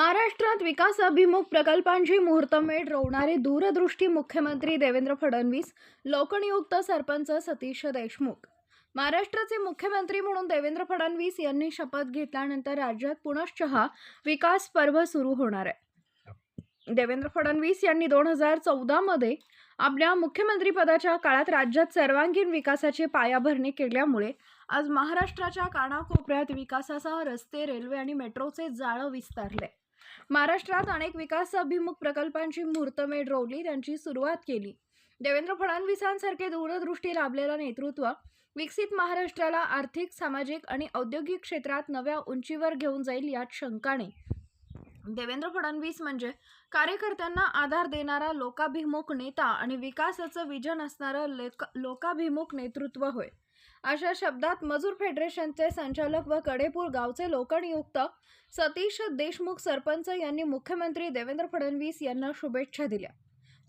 महाराष्ट्रात विकासाभिमुख प्रकल्पांची मुहूर्तमेढ रोवणारे दूरदृष्टी मुख्यमंत्री देवेंद्र फडणवीस लोकनियुक्त सरपंच सतीश देशमुख. महाराष्ट्राचे मुख्यमंत्री म्हणून देवेंद्र फडणवीस यांनी शपथ घेतल्यानंतर राज्यात पुनश्चः विकास पर्व सुरू होणार आहे. देवेंद्र फडणवीस यांनी दोन हजार चौदामध्ये आपल्या मुख्यमंत्रीपदाच्या काळात राज्यात सर्वांगीण विकासाची पायाभरणी केल्यामुळे आज महाराष्ट्राच्या कानाकोपऱ्यात विकासासह रस्ते रेल्वे आणि मेट्रोचे जाळं विस्तारले. महाराष्ट्रात अनेक विकासाभिमुख प्रकल्पांची मुहूर्तमेढ रोवली त्यांची सुरुवात केली. देवेंद्र फडणवीसांसारखे दूरदृष्टी लाभलेलं नेतृत्व विकसित महाराष्ट्राला आर्थिक सामाजिक आणि औद्योगिक क्षेत्रात नव्या उंचीवर घेऊन जाईल यात शंका नाही. देवेंद्र फडणवीस म्हणजे कार्यकर्त्यांना आधार देणारा लोकाभिमुख नेता आणि विकासाचं विजन असणारं लेक लोकाभिमुख नेतृत्व होय. अशा शब्दात मजूर फेडरेशनचे संचालक व कडेपूर गावचे लोकनियुक्त सतीश देशमुख सरपंच यांनी मुख्यमंत्री देवेंद्र फडणवीस यांना शुभेच्छा दिल्या.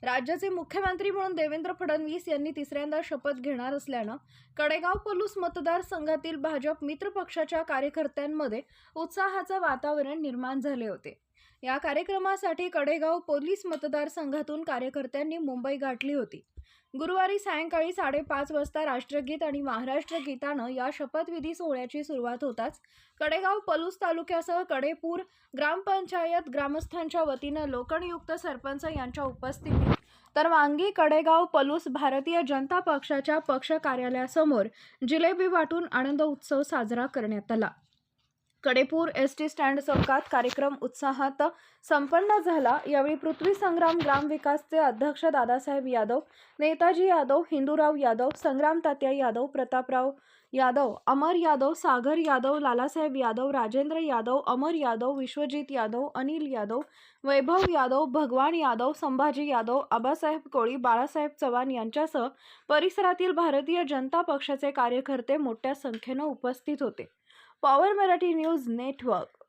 राज्याचे मुख्यमंत्री म्हणून देवेंद्र फडणवीस यांनी तिसऱ्यांदा शपथ घेणार असल्यानं कडेगाव पलूस मतदारसंघातील भाजप मित्र पक्षाच्या कार्यकर्त्यांमध्ये उत्साहाचं वातावरण निर्माण झाले होते. या कार्यक्रमासाठी कडेगाव पोलीस मतदारसंघातून कार्यकर्त्यांनी मुंबई गाठली होती. गुरुवारी सायंकाळी साडेपाच वाजता राष्ट्रगीत आणि महाराष्ट्र गीतानं या शपथविधी सोहळ्याची सुरुवात होताच. कडेगाव पलूस तालुक्यासह कडेपूर ग्रामपंचायत ग्रामस्थांच्या वतीनं लोकणयुक्त सरपंच यांच्या उपस्थितीत तर वांगी कडेगाव पलूस भारतीय जनता पक्षाच्या पक्ष कार्यालयासमोर जिलेबी वाटून आनंद उत्सव साजरा करण्यात आला. कडेपूर एस टी स्टँड चौकात कार्यक्रम उत्साहात संपन्न झाला. यावेळी पृथ्वी संग्राम ग्रामविकासचे अध्यक्ष दादासाहेब यादव नेताजी यादव हिंदूराव यादव संग्राम तात्या यादव प्रतापराव यादव अमर यादव सागर यादव लालासाहेब यादव राजेंद्र यादव अमर यादव विश्वजित यादव अनिल यादव वैभव यादव भगवान यादव संभाजी यादव आबासाहेब कोळी बाळासाहेब चव्हाण यांच्यासह परिसरातील भारतीय जनता पक्षाचे कार्यकर्ते मोठ्या संख्येनं उपस्थित होते. Power Marathi news network